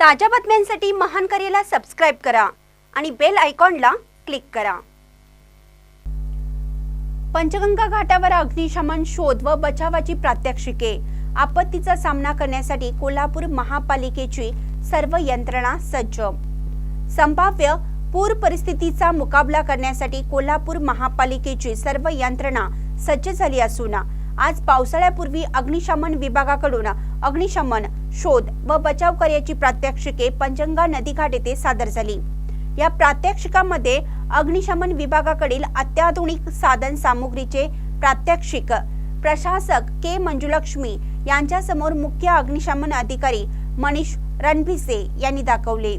ताज्या बातम्यांसाठी महान करेला सबस्क्राईब करा आणि बेल आयकॉनला क्लिक करा. पंचगंगा घाटावर अग्निशमन शोध व बचावाची प्रात्यक्षिके. आपत्तीचा सामना करण्यासाठी कोल्हापूर महापालिकेची सर्व यंत्रणा सज्ज. संभाव्य पूर परिस्थितीचा मुकाबला करण्यासाठी कोल्हापूर महापालिकेची सर्व यंत्रणा सज्ज झाली असून आज पावसाळ्यापूर्वी अग्निशमन विभागाकडून अग्निशमन शोध व बचाव कार्याची प्रात्यक्षिके पंचंगा नदीघाट येथे सादर झाली. या प्रात्यक्षिकामध्ये अग्निशमन विभागाकडील अत्याधुनिक साधन सामुग्रीचे प्रात्यक्षिक प्रशासक के मंजुलक्ष्मी यांच्यासमोर मुख्य अग्निशमन अधिकारी मनीष रणभिसे यांनी दाखवले.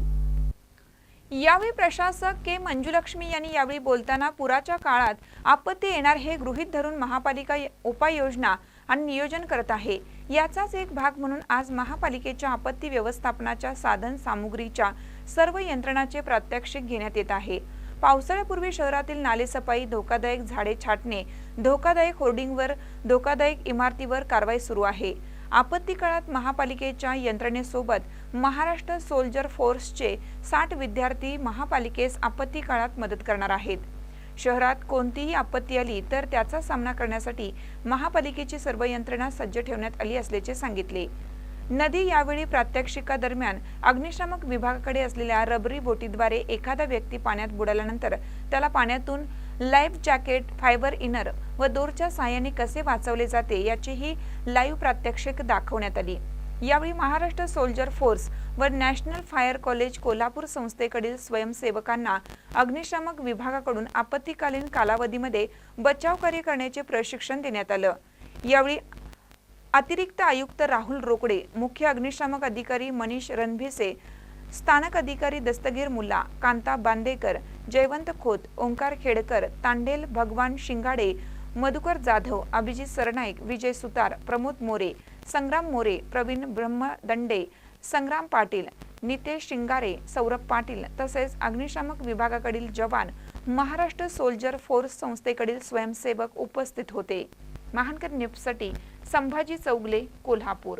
यावेळी प्रशासक के मंजुलक्ष्मी यांनी यावेळी बोलताना पुराच्या काळात आपत्ती येणार हे गृहीत धरून महापालिका उपाययोजना आणि नियोजन करत आहे. याचाच एक भाग म्हणून आज महापालिकेच्या आपत्ती व्यवस्थापनाच्या साधन सामुग्रीच्या सर्व यंत्रणाचे प्रात्यक्षिक घेण्यात येत आहे. पावसाळ्यापूर्वी शहरातील नालेसफाई धोकादायक झाडे छाटणे धोकादायक होर्डिंगवर धोकादायक इमारतीवर कारवाई सुरू आहे. आपत्ती काळात महापालिकेच्या यंत्रणेसोबत महाराष्ट्र सोल्जर फोर्सचे साठ विद्यार्थी महापालिकेस आपत्ती काळात मदत करणार आहेत. शहरात कोणतीही आपत्ती आली तर त्याचा सामना करण्यासाठी महापालिकेची सर्व यंत्रणा सज्ज ठेवण्यात आली असल्याचे सांगितले. नदी यावेळी प्रात्यक्षिकादरम्यान अग्निशामक विभागाकडे असलेल्या रबरी बोटीद्वारे एखादा व्यक्ती पाण्यात बुडाल्यानंतर त्याला पाण्यातून लाईफ जॅकेट फायबर इनर व दोरच्या सहाय्याने कसे वाचवले जाते याचीही लाईव्ह प्रात्यक्षिक दाखवण्यात आली. यावेळी महाराष्ट्र सोल्जर फोर्स व नॅशनल फायर कॉलेज कोल्हापूर संस्थेकडील स्वयंसेवकांना अग्निशामक विभागाकडून आपत्तीकालीन कालावधीमध्ये बचाव कार्य करण्याचे प्रशिक्षण देण्यात आलं. यावेळी अतिरिक्त आयुक्त राहुल रोकडे मुख्य अग्निशामक अधिकारी मनीष रणभिसे स्थानक अधिकारी दस्तगीर मुल्ला कांता बांदेकर जयवंत खोत ओंकार खेडकर तांडेल भगवान शिंगाडे मधुकर जाधव अभिजित सरनाईक विजय सुतार प्रमोद मोरे संग्राम मोरे प्रवीण ब्रह्मदंडे संग्राम पाटील नितेश शिंगारे सौरभ पाटील तसेच अग्निशामक विभागाकडील जवान महाराष्ट्र सोल्जर फोर्स संस्थेकडील स्वयंसेवक उपस्थित होते. महानकर न्यूजसाठी संभाजी चौगले कोल्हापूर.